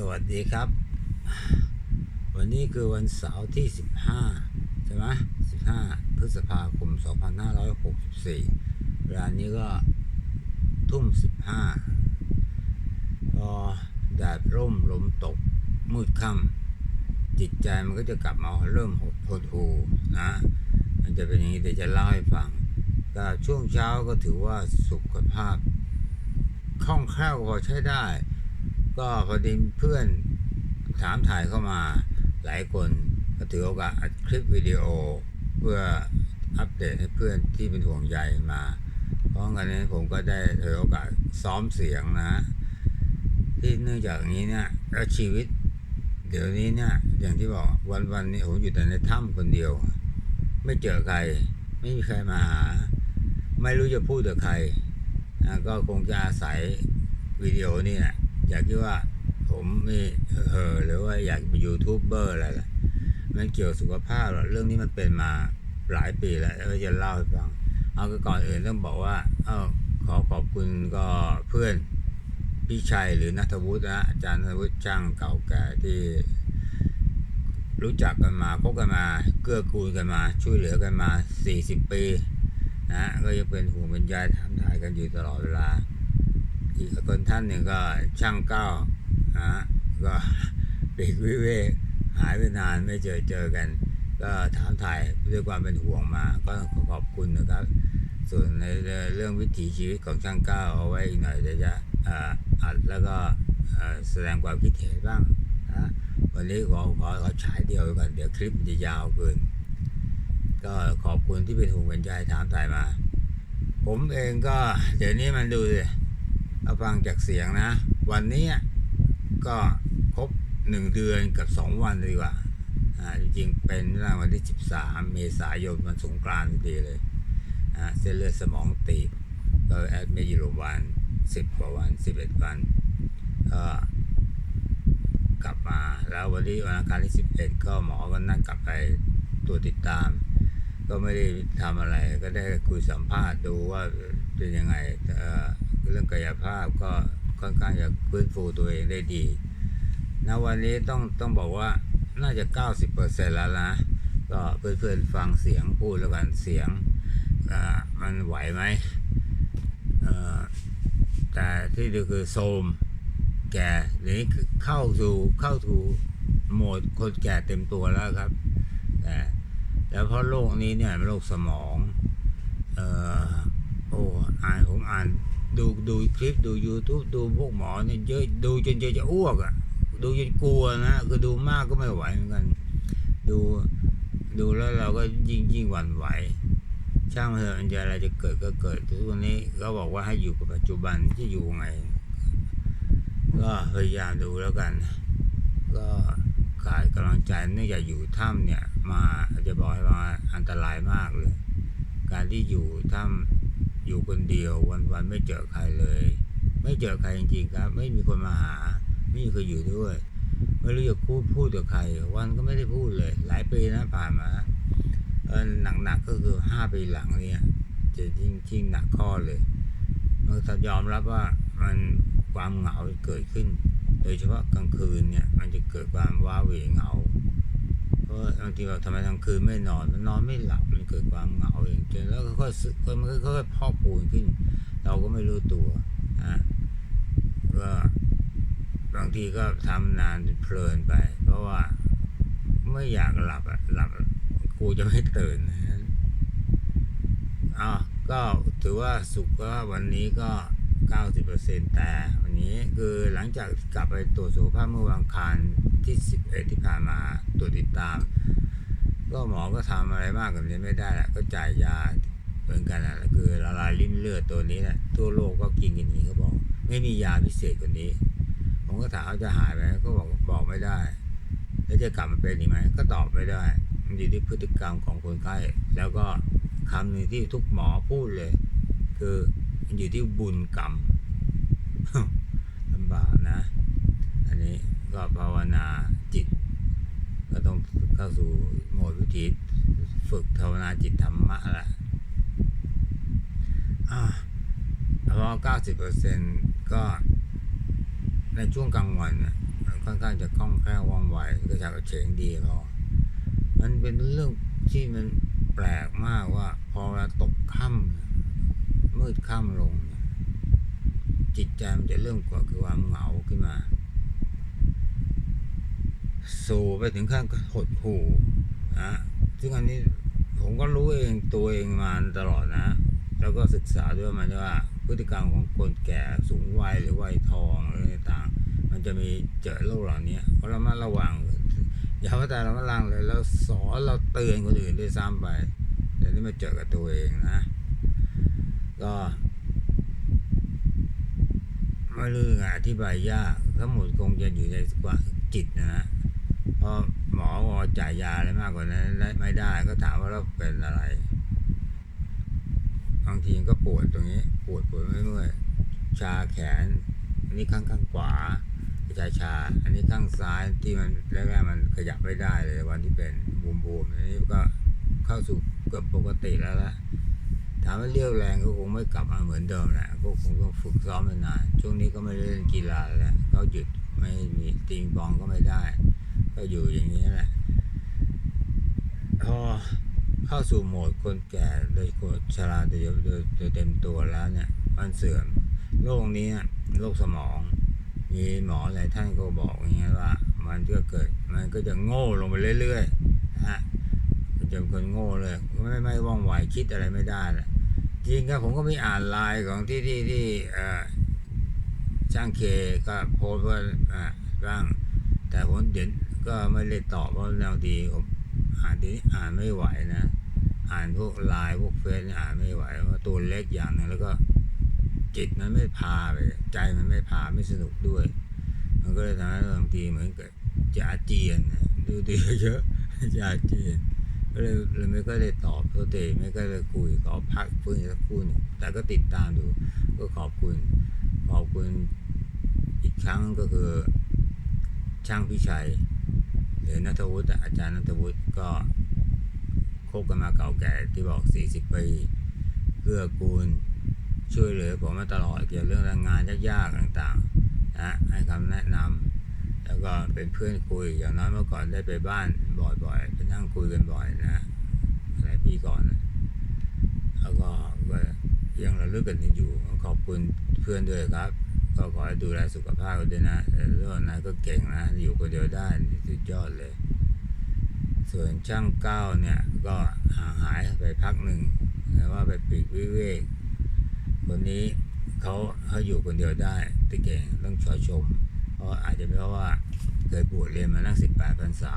สวัสดีครับ วันนี้คือวันเสาร์ที่ 15 ใช่ไหม15 พฤษภาคม 2564 เวลานี้ก็ทุ่ม 15พอแดดร่มลมตก มืดค่ำจิตใจมันก็จะกลับมาเริ่มหดหดหูนะ มันจะเป็นอย่างนี้เดี๋ยวจะเล่าให้ฟังก็ช่วงเช้าก็ถือว่าสุขภาพคล่องแคล่วพอใช้ได้ ก็พอดีเพื่อนถามถ่ายเข้ามาหลายคนก็ถือโอกาสอัดคลิปวิดีโอ เพื่ออัปเดตให้เพื่อนที่เป็นห่วงใยมาเพราะงั้นนี้ผมก็ได้ถือโอกาสซ้อมเสียงนะ ที่เนื่องจากนี้เนี่ยแล้วชีวิต เดี๋ยวนี้เนี่ยอย่างที่บอกวันวันนี้ผมอยู่แต่ในถ้ำคนเดียว ไม่เจอใคร ไม่มีใครมาหา ไม่รู้จะพูดกับใคร ก็คงจะอาศัยวิดีโอนี่แหละ อยากที่ว่าผมมีเออหรือว่าอยากเป็นยูทูบเบอร์อะไรล่ะมันเกี่ยวสุขภาพหรอกเรื่องนี้มันเป็นมาหลายปีแล้วแล้วจะเล่าให้ฟัง เอาก็ก่อนอื่นต้องบอกว่าเออขอขอบคุณก็เพื่อนพี่ชัยหรือนัทวุฒินะอาจารย์นัทวุฒิช่างเก่าแก่ที่รู้จักกันมาคบกันมาเกื้อกูลกันมา ช่วยเหลือกันมา 40 ปีนะก็ยังเป็นห่วงเป็นใยถามถ่ายกันอยู่ตลอดเวลา อีกคนท่านหนึ่งก็ช่างเก้านะก็ปีกวิเวกหายไปนานไม่เจอเจอกัน ก็ถามถ่ายด้วยความเป็นห่วงมาก็ขอบคุณนะครับ ส่วนในเรื่องวิถีชีวิตของช่างเก้าเอาไว้อีกหน่อยเดี๋ยวจะอัดแล้วก็แสดงความคิดเห็นบ้างนะวันนี้ขอขอขอฉายเดียวก่อนเดี๋ยวคลิปมันจะยาวเกิน ก็ขอบคุณที่เป็นห่วงเป็นใยถามถ่ายมา ผมเองก็เดี๋ยวนี้มันดูสิเอาฟังจากเสียงนะ วันนี้ก็ครบหนึ่งเดือนกับสองวันดีกว่าอ่าจริงๆเป็นวันที่ 13 เมษายนวันสงกรานต์ดีเลยอ่าเส้นเลือดสมองตีบก็แอดมิทอยู่โรงพยาบาล10 กว่าวัน 11 วันก็กลับมาแล้ววันที่วันอังคารที่ 11 ก็หมอก็นั่งกลับไปตรวจติดตาม ก็ไม่ได้ทำอะไรก็ได้คุยสัมภาษณ์ดูว่าเป็นยังไง เรื่องกายภาพก็ค่อนข้างจะฟื้นฟูตัวเองได้ดีณวันนี้ต้องต้องบอกว่าน่าจะ 90%แล้วนะก็เพื่อนๆฟังเสียงพูดแล้วกันเสียงอ่ามันไหวไหมเออแต่ที่ดูคือโทมแก่หรือเข้าสู่เข้าสู่โหมดคนแก่เต็มตัวแล้วครับ แต่แล้วเพราะโรคนี้เนี่ยเป็นโรคสมอง เออโอ้อ่านผมอ่าน ดูดูคลิปดู YouTube ดูพวกหมอเนี่ยเยอะดูจนจะจะอ้วกอะ่ะ ดูจนกลัวนะคือดูมากก็ไม่ไหวเหมือนกัน ดูดูแล้วเราก็ยิ่งยิ่งหวั่นไหว ช่างมันเถอะมันจะอะไรจะเกิดก็เกิดทุกวันนี้ก็บอกว่าให้อยู่กับปัจจุบันที่อยู่ไง ก็พยายามดูแล้วกัน ก็ขาดกำลังใจเนื่องจากอยู่ถ้ำเนี่ย มาจะบอกให้ว่าอันตรายมากเลย การที่อยู่ถ้ำ อยู่คนเดียววันวันๆไม่เจอใครเลย ไม่เจอใครจริงๆครับ ไม่มีคนมาหา ไม่มีใครอยู่ด้วย ไม่รู้จะพูดพูดกับใคร วันก็ไม่ได้พูดเลย หลายปีนะผ่านมาเออหนักๆก็คือห้าปีหลังเนี่ยจะยิ่งยิ่งหนักข้อเลยมันจะยอมรับว่ามันความเหงาเกิดขึ้น โดยเฉพาะกลางคืนเนี่ยมันจะเกิดความว้าเหวเหงา เพราะบางทีเราทำไมกลางคืนไม่นอนมันนอนไม่หลับมันเกิดความเหงาเองจนแล้วก็ค่อยๆมันก็ค่อยๆพอกพูนขึ้น เราก็ไม่รู้ตัวอะก็บางทีก็ทำนานจนเพลินไป เพราะว่าไม่อยากหลับอะหลับกูจะไม่ตื่นนะอ้าก็ถือว่าสุขก็วันนี้ก็90%แต่วันนี้คือหลังจากกลับไปตรวจสุขภาพเมื่อวันคาร ที่11ที่ผ่านมาตรวจติดตาม ก็หมอก็ทำอะไรมากกว่านี้ไม่ได้แหละก็จ่ายยาเหมือนกันแหละคือละลายริ่มเลือดตัวนี้แหละทั่วโลกก็กินกันอย่างนี้เขาบอก ไม่มียาพิเศษกว่านี้ ผมก็ถามว่าจะหายไหมก็บอกบอกไม่ได้ แล้วจะกลับมาเป็นอีกไหมก็ตอบไม่ได้มันอยู่ที่พฤติกรรมของคนไข้แล้วก็คำหนึ่งที่ทุกหมอพูดเลย คือมันอยู่ที่บุญกรรมลำบากนะ อันนี้ ก็ภาวนาจิต ก็ต้องเข้าสู่โหมดวิธีฝึกภาวนาจิตธรรมะแหละอาเพระเก้าสิบเปอร์เซ็นก็ในช่วงกลางวันน่ะค่อนข้างจะคล่องแคล่วว่องไวกระฉับกระเฉงดีพอมันเป็นเรื่องที่มันแปลกมากว่าพอเวลาตกค่ำมืดค่ำลง จิตใจมันจะเริ่มก่อคือความเหงาขึ้นมา สูไปถึงขั้นหดหู่นะซึ่งอันนี้ผมก็รู้เองตัวเองมาตลอดนะ แล้วก็ศึกษาด้วยมันว่าพฤติกรรมของคนแก่สูงวัยหรือวัยทองอะไรต่างมันจะมีเจอโรคเหล่านี้เพราะเรามาระวังอย่าว่าแต่เรามาลังเลยเราสอนเราเตือนคนอื่นด้วยซ้ำไปแต่นี่มาเจอกับตัวเองนะก็ไม่รู้ไงอธิบายยากทั้งหมดคงจะอยู่ในกว่าจิตนะนะ ราะหมอบอจ่ายยาอะไรมากกว่านั้นไม่ได้ก็ถามว่าเราเป็นอะไรบางทีก็ปวดตรงนี้ ปวดปวดเมื่อยชาแขน อันนี้ข้างข้างขวาชาชา อันนี้ข้างซ้ายที่มันแรกๆมันขยับไม่ได้เลยวันที่เป็นบูมบูมอันนี้ก็เข้าสู่เกือบปกติแล้วละถามว่าเรียวแรงก็คงไม่กลับมาเหมือนเดิมแหละก็คงต้องฝึกซ้อมไปนานช่วงนี้ก็ไม่ได้เล่นกีฬาแล้วเขาหยุดไม่มีติงปองก็ไม่ได้ ก็อยู่อย่างนี้แหละ พอเข้าสู่โหมดคนแก่โดยคนชราโดยโดยโดยเต็มตัวแล้วเนี่ย มันเสื่อมโรคนี้โรคสมอง มีหมอหลายท่านก็บอกอย่างเงี้ยว่า มันก็เกิด มันก็จะโง่ลงไปเรื่อยๆฮะจะเป็นคนโง่เลย ไม่ไม่ว่องไวคิดอะไรไม่ได้ละจริงครับผมก็มีอ่านไลน์ของที่ที่ที่เออช่างเคก็โพสต์ว่าอ่าบ้างแต่ผมเดี๋ยว ก็ไม่ได้ตอบเพราะบางทีผมอ่านทีนี้อ่านไม่ไหวนะ อ่านพวกไลน์พวกเฟซอ่านไม่ไหวเพราะตัวเล็กอย่างหนึงแล้วก็จิตมันไม่พาไปใจมันไม่พาไม่สนุกด้วย มันก็เลยทำให้บางทีเหมือนกับจะอาเจียนนะดูดีเยอะจะอาเจียนก็เลยเลยไม่ก็ได้ตอบตัวเตไม่ก็ได้คุยขอพักฟื้นสักครู่นึงแต่ก็ติดตามดูก็ขอบคุณ ขอบคุณอีกครั้งก็คือช่างพิชัย หรือนัทวุฒิอาจารย์นัทวุฒิก็คบกันมาเก่าแก่ที่บอก 40 ปีเกื้อกูลช่วยเหลือผมมาตลอดเกี่ยวกับเรื่องแรงงานยากๆต่างๆนะให้คำแนะนำแล้วก็เป็นเพื่อนคุยอย่างน้อยเมื่อก่อนได้ไปบ้านบ่อยๆไปนั่งคุยกันบ่อยนะหลายปีก่อนนะแล้วก็ก็ยังระลึกกันอยู่ขอบคุณเพื่อนด้วยครับ ก็ขอให้ดูแลสุขภาพด้วยนะแต่เรื่องนั้นก็เก่งนะ อยู่คนเดียวได้สุดยอดเลย ส่วนช่างเก้าเนี่ยก็ห่างหายไปพักหนึ่งแต่ว่าไปปีกวิเวกคนนี้เขาเขาอยู่คนเดียวได้ที่เก่งต้องชอชม เพราะอาจจะเป็นเพราะว่าเคยบวชเรียนมาตั้งสิบแปดพรรษา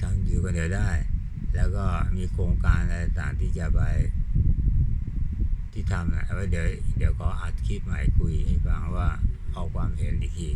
ทั้งอยู่คนเดียวได้ แล้วก็มีโครงการอะไรต่างที่จะไป ที่ทำนะเอาไว้เดี๋ยวเดี๋ยวขออัดคลิปมาให้คุยให้ฟังว่าเอาความเห็นอีกที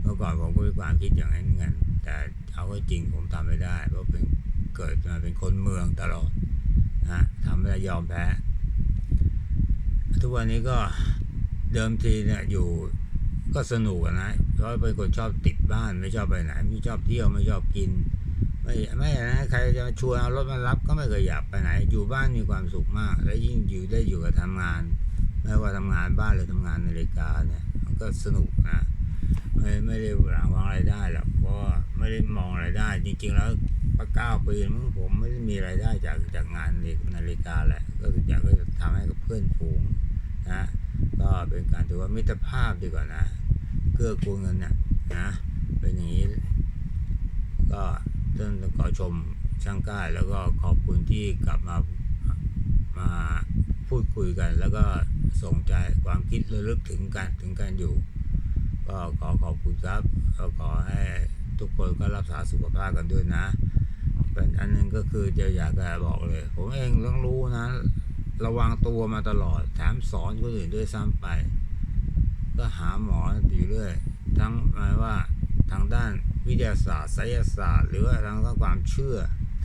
เมื่อก่อนผมก็มีความคิดอย่างนั้นเหมือนกันแต่เอาก็จริงผมทำไม่ได้เพราะเป็นเกิดมาเป็นคนเมืองตลอดนะทำไม่ได้ยอมแพ้ทุกวันนี้ก็เดิมทีเนี่ยอยู่ก็สนุกนะเพราะเป็นคนชอบติดบ้านไม่ชอบไปไหน ไม่ชอบเที่ยวไม่ชอบกิน ไม่ไม่นะใครจะชวนเอารถมารับก็ไม่เคยอยากไปไหน อยู่บ้านมีความสุขมาก และยิ่งอยู่ได้อยู่กับทำงาน ไม่ว่าทำงานบ้านหรือทำงานนาฬิกาเนี่ยมันก็สนุกนะไม่ไม่ได้หวังอะไรได้หรอกเพราะไม่ได้มองอะไรได้ จริงๆแล้วประเก้าปีมั้งผมไม่ได้มีรายได้จากจากงานนาฬิกาแหละก็ส่วนใหญ่ก็จะทำให้กับเพื่อนฝูงนะก็เป็นการถือว่ามิตรภาพดีกว่านะเกื้อกูลกันนะนะเป็นอย่างนี้ก็ ต้องขอชมช่างกล้าแล้วก็ขอบคุณที่กลับมามาพูดคุยกัน แล้วก็ส่งใจความคิดระลึกถึงกันถึงกันอยู่ ก็ขอขอบคุณครับก็ขอให้ทุกคนก็รักษาสุขภาพกันด้วยนะเป็นอันหนึงก็คือจะอยากจะบอกเลย ผมเองต้องรู้นะ ระวังตัวมาตลอดแถมสอนคนอื่นด้วยซ้ำไป ก็หาหมออยู่เรื่อย ทั้งหมายว่าทางด้าน วิทยาศาสตร์ไสยศาสตร์ หรือว่าทางด้านความเชื่อ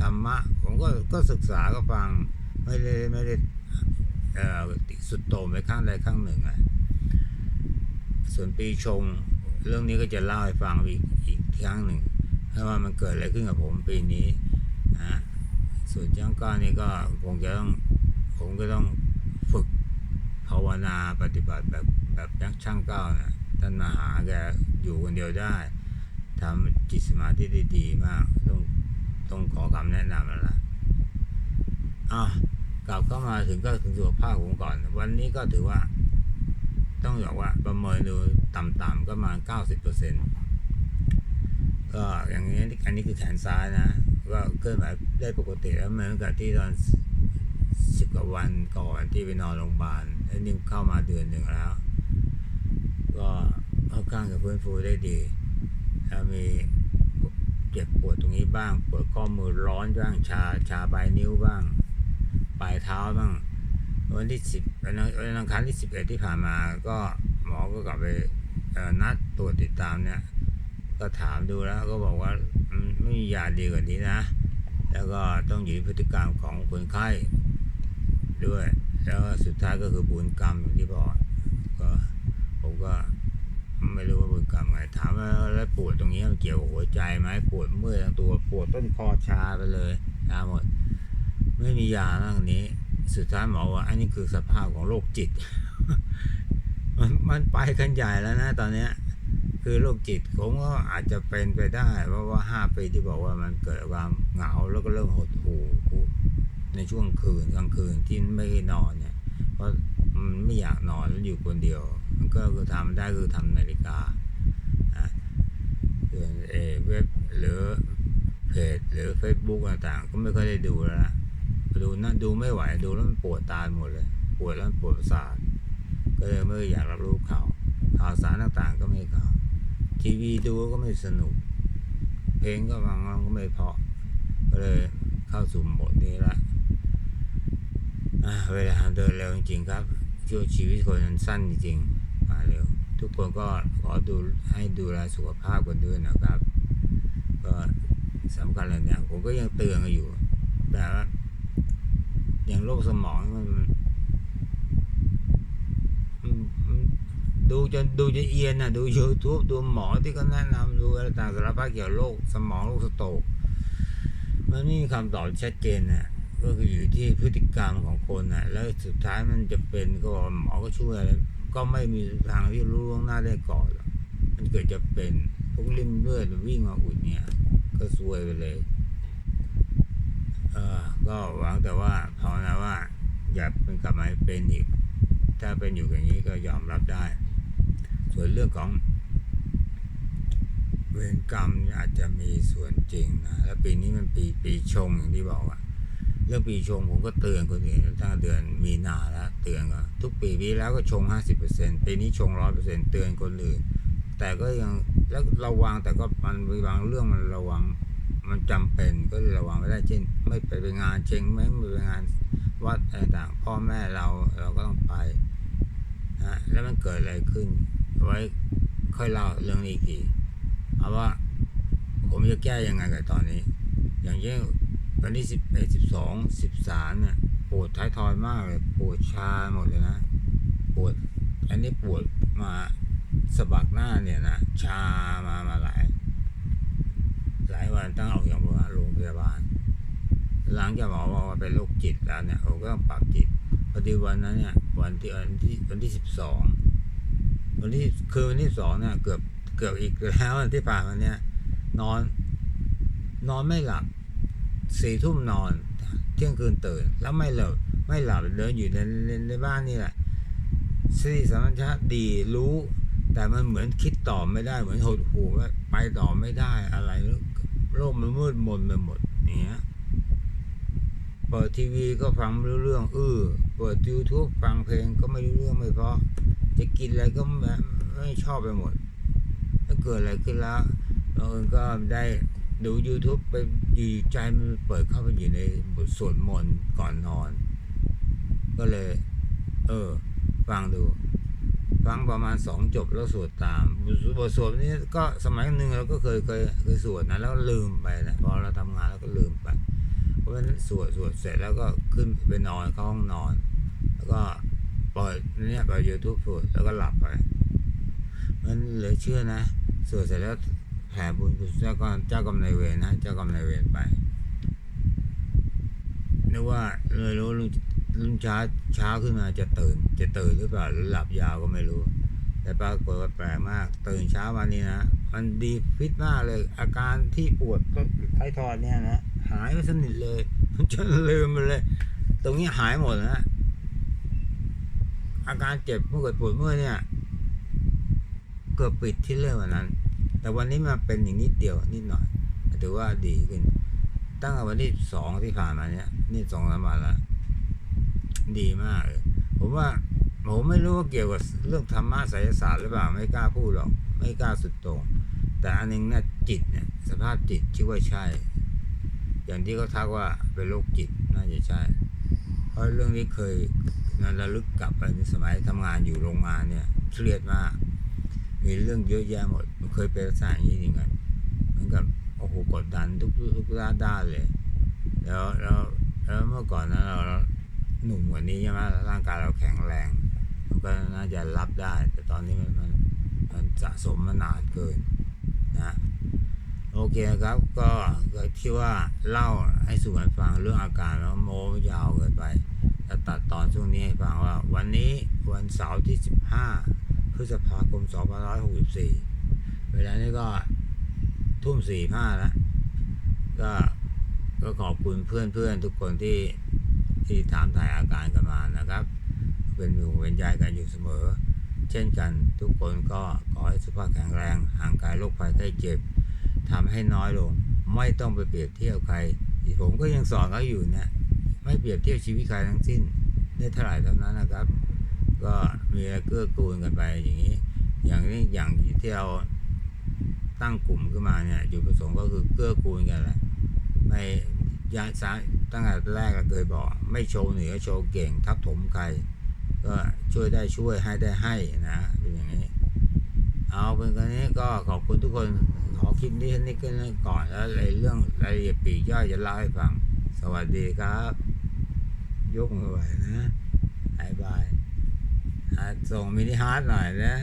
ธรรมะผมก็ก็ศึกษาก็ฟังไม่ได้ไม่ได้สุดโต่งไปข้างใดข้างหนึ่งอะส่วนปีชงเรื่องนี้ก็จะเล่าให้ฟังอีกอีกครั้งหนึ่งเพราะว่ามันเกิดอะไรขึ้นกับผมปีนี้นะส่วนจ้างก้านี่ก็คงจะต้องผมก็ต้องฝึกภาวนาปฏิบัติแบบแบบนักช่างก้าวนะท่านมาหาแกอยู่คนเดียวได้ ทำจิตสมาธิได้ดีมากต้องต้องขอคำแนะนำแล้วล่ะอะกลับเข้ามาถึงก็ถึงสุขภาพผมก่อน วันนี้ก็ถือว่า ต้องบอกว่าประเมินดูต่ำๆก็มาเก้าสิบเปอร์เซ็นต์ก็อย่างนี้อันนี้คือแขนซ้ายนะ ก็เคลื่อนไหวได้ปกติแล้วเหมือนกับที่ตอนสิบกว่าวันก่อนที่ไปนอนโรงพยาบาลแล้วนี่เข้ามาเดือนหนึ่งแล้ว ก็ค่อนข้างจะฟื้นฟูได้ดี แล้วมีเจ็บปวดตรงนี้บ้าง ปวดข้อมือร้อนบ้าง ชา ชาปลายนิ้วบ้าง ปลายเท้าบ้าง วันที่สิบวันอังวันอังคารที่สิบเอ็ดที่ผ่านมา ก็หมอก็กลับไปนัดตรวจติดตามเนี่ย ก็ถามดูแล้วก็บอกว่าไม่มียาดีกว่านี้นะ แล้วก็ต้องอยู่พฤติกรรมของคนไข้ด้วย แล้วสุดท้ายก็คือบุญกรรมอย่างที่บอกก็ผมก็ ไม่รู้ว่าบุญกรรมไงถามว่าแล้วปวดตรงนี้มันเกี่ยวกับหัวใจไหมปวดเมื่อยทั้งตัวปวดต้นคอชาไปเลยชาหมด ไม่มียาเรื่องนี้ สุดท้ายหมอว่า อันนี้คือสภาพของโรคจิต มันมันไปกันใหญ่แล้วนะตอนเนี้ย คือโรคจิตผมก็อาจจะเป็นไปได้ เพราะว่าห้าปีที่บอกว่ามันเกิดความเหงาแล้วก็เริ่มหดหู่ในช่วงคืนกลางคืนที่ไม่ได้นอนเนี่ย เพราะมันไม่อยากนอนแล้วอยู่คนเดียว มันก็คือทำได้คือทำนาฬิกาอะส่วนเอเว็บหรือเพจหรือ Facebook ต่างๆ ก็ไม่ค่อยได้ดูแล้วนะดูนั่นดูไม่ไหวดูแล้วมันปวดตาหมดเลย ปวดแล้วมันปวดประสาทก็เลยไม่อยากรับรู้ข่าวข่าวสารต่างๆ ก็ไม่ข่าวทีวีดูก็ไม่สนุก เพลงก็ฟังแล้วก็ไม่เพาะ ก็เลยเข้าสู่โหมดนี้ละอะเวลาเดินเร็วจริงๆครับช่วชีวิตคนสั้นจริงๆ ทุกคนก็ขอดูให้ดูแลสุขภาพกันด้วยนะครับ ก็สำคัญเลยเนี่ยผมก็ยังเตือนกันอยู่ แต่ว่าอย่างโรคสมองมันดูจนดูจะเอียนนะดู YouTube ดูหมอที่เขาแนะนำดูอะไรต่างสารพัดเกี่ยวกับโรคสมองโรคสโตกมันไม่มีคำตอบชัดเจนนะ ก็คืออยู่ที่พฤติกรรมของคนนะแล้วสุดท้ายมันจะเป็นก็หมอก็ช่วยอะไรก็ไม่มีทางที่รู้ล่วงหน้าได้ก่อนหรอกมันเกิดจะเป็นพวกริ่มเลือดมันวิ่งมาอุดเนี่ย ก็ซวยไปเลย เออก็หวังแต่ว่าภาวนาว่า อย่าเป็นกลับมาเป็นอีก ถ้าเป็นอยู่อย่างนี้ก็ยอมรับได้ ส่วนเรื่องของเวรกรรมอาจจะมีส่วนจริงนะ แล้วปีนี้มันปีปีชงอย่างที่บอกอะ เรื่องปีชงผมก็เตือนคนอื่นตั้งเดือนมีนาแล้วเตือนก็ทุกปีปีแล้วก็ชง 50%ปีนี้ชง 100%เตือนคนอื่น แต่ก็ยังแล้วระวังแต่ก็มันมีบางเรื่องมันระวังมันจำเป็นก็เลยระวังไม่ได้เช่น ไม่ไปไปงานเชงไม่ไปงานวัดอะไรต่างพ่อแม่เราเราก็ต้องไปนะแล้วมันเกิดอะไรขึ้น ไว้ค่อยเล่าเรื่องนี้อีกทีเอาว่าผมจะแก้ยังไงกับตอนนี้ อย่างเช่น วันที่สิบเอ็ดสิบสองสิบสามเนี่ยปวดท้ายทอยมากเลยปวดชาหมดเลยนะปวด อันนี้ปวดมาสะบักหน้าเนี่ยนะชามามาหลาย หลายวันตั้งออกจากโรงพยาบาล หลังจากหมอบอกว่าเป็นโรคจิตแล้วเนี่ยผมก็ต้องปรับจิตพอดีวันนั้นเนี่ยวันที่วันที่วันที่สิบสองวันที่คือวันที่สองเนี่ยเกือบเกือบอีกแล้วที่ผ่านมาเนี่ยนอน นอนไม่หลับ สี่ทุ่มนอน เที่ยงคืนตื่น แล้วไม่หลับไม่หลับเดินอยู่ในในในบ้านนี่แหละสติสัมปชัญญะดีรู้ แต่มันเหมือนคิดต่อไม่ได้เหมือนหดหู่ว่าไปต่อไม่ได้อะไรโลกมันมืดมนไปหมดอย่างเนี้ยเปิดทีวีก็ฟังไม่รู้เรื่องเออเปิด YouTube ฟังเพลงก็ไม่รู้เรื่องไม่เพราะจะกินอะไรก็ไม่ไม่ชอบไปหมดถ้าเกิดอะไรขึ้นแล้วเราก็ได้ดู YouTube ไป อยู่ใจมันเปิดเข้าไปอยู่ในบทสวดมนต์ก่อนนอน ก็เลย เออ ฟังดู ฟังประมาณสองจบแล้วสวดตามบทสวดนี้ก็สมัยหนึ่งเราก็เคยเคยเคยสวดนะแล้วลืมไปนะพอเราทำงานแล้วก็ลืมไป เพราะฉะนั้นสวดสวดเสร็จแล้วก็ขึ้นไปนอนเข้าห้องนอน แล้วก็เปิดเนี่ยเปิดยูทูบสวดแล้วก็หลับไปมันเหลือเชื่อนะสวดเสร็จแล้ว แผ่บุญกุศลเจ้ากรรมเจ้ากรรมนายเวรนะเจ้ากรรมนายเวรไปนึกว่าเลยรู้ลุงลุงเช้าเช้าขึ้นมาจะตื่น จะตื่นหรือเปล่าหรือหลับยาวก็ไม่รู้ แต่ปรากฏว่าแปลกมาก ตื่นเช้ามานี่นะมันดีฟิตมากเลย อาการที่ปวดก็ไท้ายทอยเนี่ยนะหายไปสนิทเลยจนลืมไปเลย ตรงนี้หายหมดนะอาการเจ็บเมื่อยปวดเมื่อเนี่ย เกือบปิดที่เรื่องวันนั้น แต่วันนี้มาเป็นอย่างนิดเดียวนิดหน่อยถือว่าดีขึ้น ตั้งแต่วันที่สองที่ผ่านมาเนี่ยนี่สองสามวันล้วดีมากเลยผมว่าผมไม่รู้ว่าเกี่ยวกับเรื่องธรรมะไสยศาสตร์หรือเปล่าไม่กล้าพูดหรอก ไม่กล้าสุดโต่งแต่อันหนึงเนี่ยจิตเนี่ยสภาพจิตชื่อว่าใช่ อย่างที่เขาทักว่าเป็นโรคจิตน่าจะใช่ เพราะเรื่องนี้เคยนันระลึกกลับไปในสมัยทำงานอยู่โรงงานเนี่ยเครียดมาก มีเรื่องเยอะแยะหมดมเคยเป็นลักษณะอย่างนี้จริงกันเหมือนกับโอ้โหกดดันทุกทุกด้านด้านเลย แล้วแล้วแล้วเมื่อก่อนนั้นเราหนุ่มกว่านี้ใช่ไหมร่างกายเราแข็งแรง มันก็น่าจะรับได้ แต่ตอนนี้มันมันมันสะสมมานานเกินนะโอเคครับก็ก็ที่ว่าเล่าให้สู่กันฟังเรื่องอาการแล้วโม้ยาวเกินไปแล้วตัดตอนช่วงนี้ให้ฟังว่า วันนี้วันเสาร์ที่ 15พ ฤษภาคม2564 เวลานี้ก็ทุ่มสี่ห้าแล้วก็ก็ขอบคุณเพื่อนเพื่อนทุกคนที่ที่ถามถ่ายอาการกันมานะครับ เป็นห่วงเป็นใยกันอยู่เสมอ เช่นกันทุกคนก็ขอให้สุขภาพแข็งแรงห่างไกลโรคภัยไข้เจ็บทำให้น้อยลง ไม่ต้องไปเปรียบเทียบใคร ผมก็ยังสอนเขาอยู่เนี่ยไม่เปรียบเทียบชีวิตใครทั้งสิ้นได้เท่าไหร่เท่านั้นนะครับ ก็มีอะไรเกื้อกูลกันไปอย่างนี้ อย่างนี้อย่างที่เราตั้งกลุ่มขึ้นมาเนี่ยจุดประสงค์ก็คือเกื้อกูลกันแหละไม่ยาสาตั้งแต่แรกก็เคยบอก ไม่โชว์เหนือโชว์เก่งทับถมใครก็ช่วยได้ช่วยให้ได้ให้นะเป็นอย่างนี้ เอาเป็นกันนี้ก็ขอบคุณทุกคนขอคลิปนี้นี่กันก่อนแล้วในเรื่องรายละเอียดปีกย่อยจะเล่าให้ฟัง สวัสดีครับ ยกมือไหวนะบายบาย ส่งมินิฮาร์ดหน่อยนะ